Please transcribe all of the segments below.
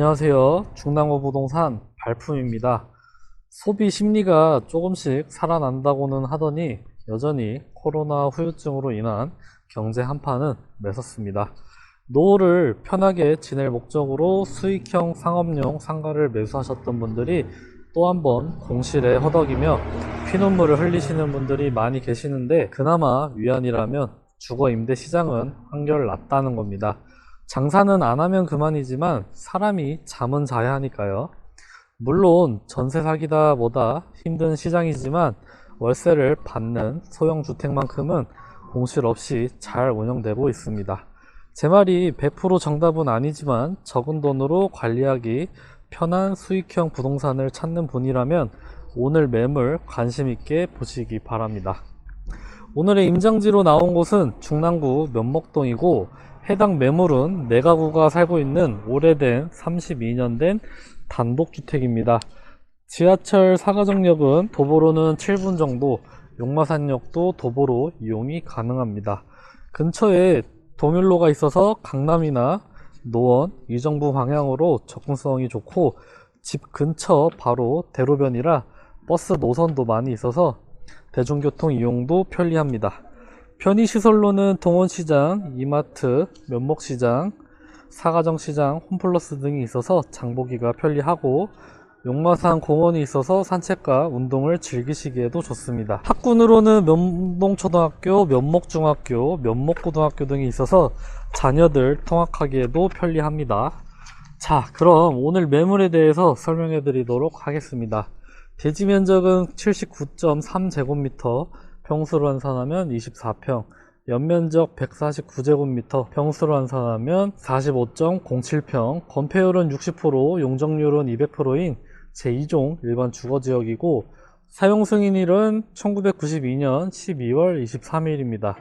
안녕하세요. 중랑호 부동산 발품입니다. 소비 심리가 조금씩 살아난다고는 하더니 여전히 코로나 후유증으로 인한 경제 한파는 매섭습니다. 노후를 편하게 지낼 목적으로 수익형 상업용 상가를 매수하셨던 분들이 또 한 번 공실에 허덕이며 피눈물을 흘리시는 분들이 많이 계시는데 그나마 위안이라면 주거 임대 시장은 한결 낫다는 겁니다. 장사는 안 하면 그만이지만 사람이 잠은 자야 하니까요. 물론 전세 사기다 뭐다 힘든 시장이지만 월세를 받는 소형 주택만큼은 공실 없이 잘 운영되고 있습니다. 제 말이 100% 정답은 아니지만 적은 돈으로 관리하기 편한 수익형 부동산을 찾는 분이라면 오늘 매물 관심 있게 보시기 바랍니다. 오늘의 임장지로 나온 곳은 중랑구 면목동이고 해당 매물은 네 가구가 살고 있는 오래된 32년 된 단독주택입니다. 지하철 사가정역은 도보로는 7분 정도, 용마산역도 도보로 이용이 가능합니다. 근처에 도밀로가 있어서 강남이나 노원, 의정부 방향으로 접근성이 좋고 집 근처 바로 대로변이라 버스 노선도 많이 있어서 대중교통 이용도 편리합니다. 편의시설로는 동원시장, 이마트, 면목시장, 사가정시장, 홈플러스 등이 있어서 장보기가 편리하고 용마산 공원이 있어서 산책과 운동을 즐기시기에도 좋습니다. 학군으로는 면동초등학교, 면목중학교, 면목고등학교 등이 있어서 자녀들 통학하기에도 편리합니다. 자, 그럼 오늘 매물에 대해서 설명해 드리도록 하겠습니다. 대지 면적은 79.3제곱미터, 평수로 환산하면 24평, 연면적 149제곱미터, 평수로 환산하면 45.07평, 건폐율은 60%, 용적률은 200%인 제2종 일반 주거지역이고 사용 승인일은 1992년 12월 23일입니다.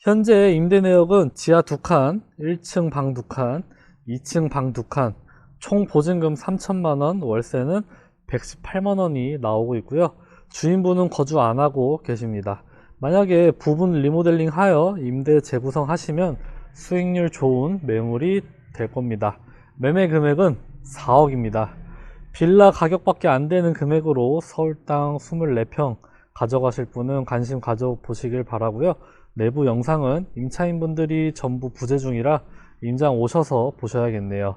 현재 임대 내역은 지하 2칸, 1층 방 2칸, 2층 방 2칸, 총 보증금 3천만원, 월세는 118만원이 나오고 있고요. 주인분은 거주 안 하고 계십니다. 만약에 부분 리모델링 하여 임대 재구성 하시면 수익률 좋은 매물이 될 겁니다. 매매 금액은 4억입니다. 빌라 가격밖에 안 되는 금액으로 서울 땅 24평 가져가실 분은 관심 가져보시길 바라고요. 내부 영상은 임차인분들이 전부 부재 중이라 임장 오셔서 보셔야겠네요.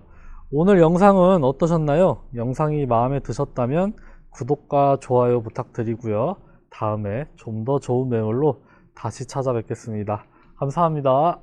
오늘 영상은 어떠셨나요? 영상이 마음에 드셨다면 구독과 좋아요 부탁드리고요. 다음에 좀 더 좋은 매물로 다시 찾아뵙겠습니다. 감사합니다.